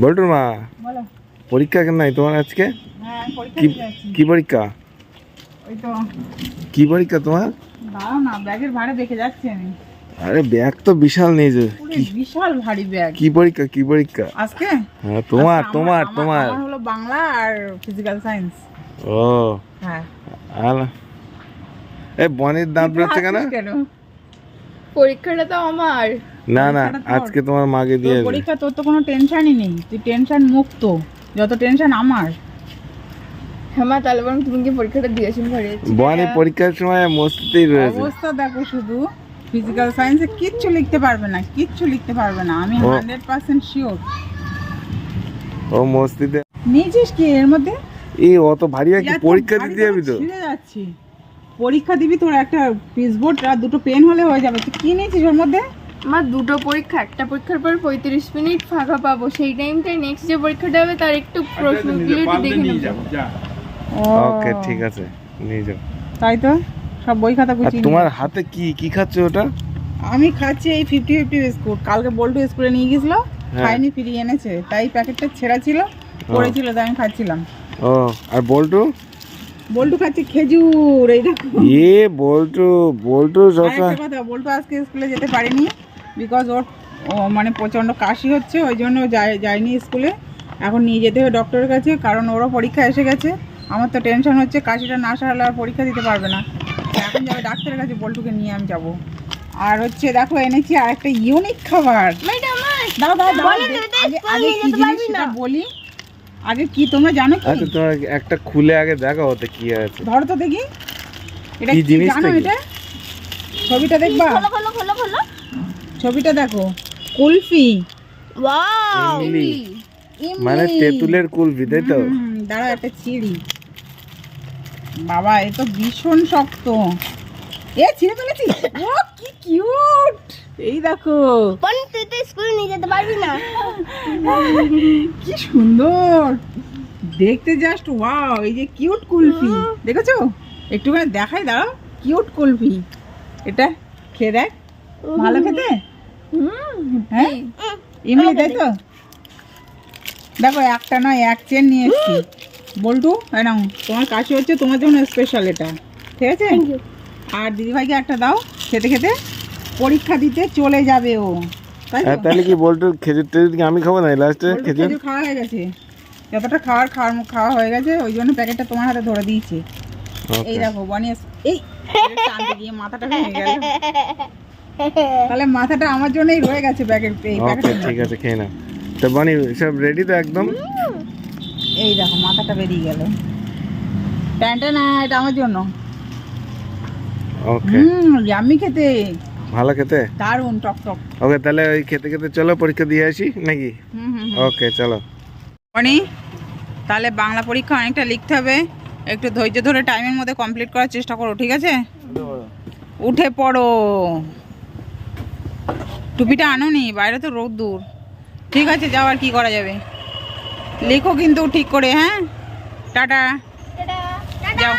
বল্টুর মা পরীক্ষা কেন নাই তোমার আজকে? হ্যাঁ কি পরীক্ষা? কি পরীক্ষা তোমার? আরে ব্যাগ তো বিশাল নেই যে। বিশাল ভারী ব্যাগ। কি পরীক্ষা কি পরীক্ষা? আজকে? হ্যাঁ তোমার তোমার তোমার। হলো বাংলা আর ফিজিক্যাল সায়েন্স ও। হ্যাঁ। এ বনের দাঁত বেরোচ্ছে কেন? পরীক্ষাটা তো আমার। না না আজকে তোমার মাকে দিয়ে। পরীক্ষা তোর তো কোনো টেনশনই নেই। তুই টেনশন মুক্ত। যত টেনশন আমার। হ্যাঁ তাহলে বরং তুমি কি পরীক্ষাটা দিয়েছেন ঘরে। বনি পরীক্ষার সময় মস্তিতেই রয়েছে। অবস্থা দেখো শুধু। ফিজিক্যাল সায়েন্সে কিচ্ছু লিখতে পারবে না কিচ্ছু লিখতে পারবে না। আমি হান্ড্রেড পার্সেন্ট শিওর ও মস্তিতে। নিয়েছিস কি এর মধ্যে? এই অত ভারী কি পরীক্ষা দিতে যাবি তো? ছিঁড়ে যাচ্ছি। পরীক্ষা দিবি তোর একটা পিসবোর্ড আর দুটো পেন হলে হয়ে যাবে। তুই কি নিয়েছিস ওর মধ্যে? আমার দুটো পরীক্ষা একটা পরীক্ষার পর পঁয়ত্রিশ মিনিট ফাঁকা পাবো। সেই টাইমটায় নেক্সট যে পরীক্ষাটা হবে তার একটু প্রশ্নগুলো একটু দেখে নেব। ওকে ঠিক আছে নিয়ে যাও। তাই তো? সব বই খাতা গুছিয়ে তোমার হাতে কি কি খাচ্ছে ওটা? আমি খাচ্ছি এই ফিফটি ফিফটি বিস্কুট। কালকে বল্টু স্কুলে নিয়ে গেছিল হ্যাঁ। খাইনি ফিরিয়ে এনেছে। তাই প্যাকেটটা ছেঁড়া ছিল পড়েছিল তাই আমি খাচ্ছিলাম। ও আর বল্টু? বল্টু খাচ্ছে খেজুর এই দেখো। এ বল্টু বল্টু কথা বল্টু আজকে স্কুলে যেতে পারেনি বিকজ ওর ও মানে প্রচণ্ড কাশি হচ্ছে ওই জন্য যায় যায়নি স্কুলে। এখন নিয়ে যেতে হবে ডক্টরের কাছে কারণ ওরও পরীক্ষা এসে গেছে। আমার তো টেনশন হচ্ছে কাশিটা না সারালে আর পরীক্ষা দিতে পারবে না। এখন যাবে ডাক্তারের কাছে বল্টুকে নিয়ে আমি যাব। আর হচ্ছে দেখো এনেছি আর একটা ইউনিক খাবার দাও দাও দাও। আগে আগে কি জিনিস সেটা বলি। আগে কি তোমরা জানো কি? আচ্ছা তোমার একটা খুলে আগে দেখো ওতে কি আছে। ধরো তো দেখি। এটা কি জিনিসটা জানো এটা? ছবিটা দেখবা? খোলো খোলো খোলো ছবিটা দেখো। কুলফি। ওয়াও। মানে তেঁতুলের কুলফি তাই তো? দাঁড়াও একটা চিড়ি। বাবা এ তো ভীষণ শক্ত। এ ছিঁড়ে ফেলেছি ও কি কিউট এই দেখো। স্কুলে নিয়ে যেতে পারবি না। কি সুন্দর। দেখতে জাস্ট ওয়াও এই যে কিউট কুলফি। দেখেছ? একটুখানি দেখাই দাঁড়াও। কিউট কুলফি। এটা খেয়ে দেখ। ভালো খেতে? হ্যাঁ? এমনি তাই তো? দেখো একটা নয় এক চেন নিয়ে এসছি। বল্টু নাও তোমার কাছে হচ্ছে তোমার জন্য স্পেশাল এটা। ঠিক আছে? আর দিদিভাইকে একটা দাও খেতে খেতে। পরীক্ষা দিতে চলে যাবে ও। হ্যাঁ তাহলে কি বল্টু খেজুর টেজুর কি আমি খাব না লাস্টে খেজুর? খাওয়া হয়ে গেছে। যতটা খাওয়ার খাওয়ার খাওয়া হয়ে গেছে ওই জন্য প্যাকেটটা তোমার হাতে ধরে দিয়েছি। এই দেখো বনিয়ে এই টানতে গিয়ে মাথাটা ভেঙে গেল। তাহলে মাথাটা আমার জন্যই রয়ে গেছে ব্যাগের এই ওকে প্যাকেটের ঠিক আছে খেয়ে নাও। তো বনি সব রেডি তো একদম? এই দেখো মাথাটা বেরিয়ে গেল। প্যান্টটা না এটা আমার জন্য। ওকে হুম খেতে। ভালো খেতে? দারুণ টক টক। ওকে তাহলে ওই খেতে খেতে চলো পরীক্ষা দিয়ে আসি নাকি? হুম হুম ওকে চলো। বনি তাহলে বাংলা পরীক্ষা অনেকটা লিখতে হবে। একটু ধৈর্য ধরে টাইমের মধ্যে কমপ্লিট করার চেষ্টা করো ঠিক আছে? উঠে পড়ো। টুপিটা আনো নি বাইরে তো রোদ দূর। ঠিক আছে যাও আর কি করা যাবে। লেখো কিন্তু ঠিক করে হ্যাঁ? টাটা। যাও।